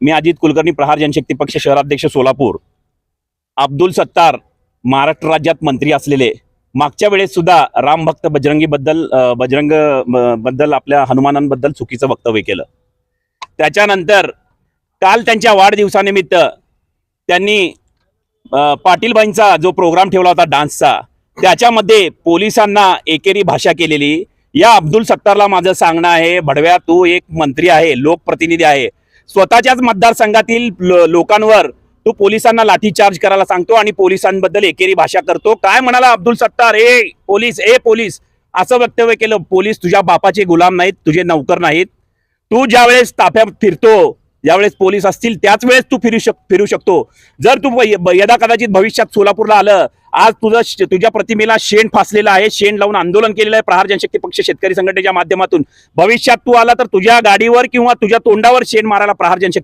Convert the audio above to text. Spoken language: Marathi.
मी अजित कुलकर्णी प्रहार जनशक्ती पक्ष शहराध्यक्ष सोलापूर. अब्दुल सत्तार महाराष्ट्र राज्यात मंत्री असलेले. मागच्या वेळेस सुद्धा रामभक्त बजरंगी बजरंगीबद्दल बजरंगबद्दल आपल्या हनुमानांबद्दल चुकीचं वक्तव्य केलं. त्याच्यानंतर काल त्यांच्या वाढदिवसानिमित्त त्यांनी पाटीलबाईंचा जो प्रोग्राम ठेवला होता डान्सचा त्याच्यामध्ये पोलिसांना एकेरी भाषा केलेली. या अब्दुल सत्तारला माझं सांगणं आहे भडव्या तू एक मंत्री आहे लोकप्रतिनिधी आहे. स्वतःच्याच मतदारसंघातील लोकांवर तू पोलिसांना लाठीचार्ज करायला सांगतो आणि पोलिसांबद्दल एकेरी भाषा करतो. काय म्हणाला अब्दुल सत्तार? ए पोलीस ए पोलीस. असं वक्तव्य केलं. पोलीस तुझ्या बापाचे गुलाम नाहीत तुझे नौकर नाहीत. तू ज्यावेळेस ताफ्यात फिरतो ज्यावेळेस पोलीस असतील त्याच वेळेस तू फिरू शक फिरू शकतो. जर तू यदा कदाचित भविष्यात सोलापूरला आलं आज तुझं तुझ्या प्रतिमेला शेण फासलेलं आहे शेण लावून आंदोलन केलेलं आहे. प्रहार जनशक्ती पक्ष शेतकरी संघटनेच्या माध्यमातून. भविष्यात तू आला तर तुझ्या गाडीवर किंवा तुझ्या तोंडावर शेण मारायला प्रहार जनशक्ती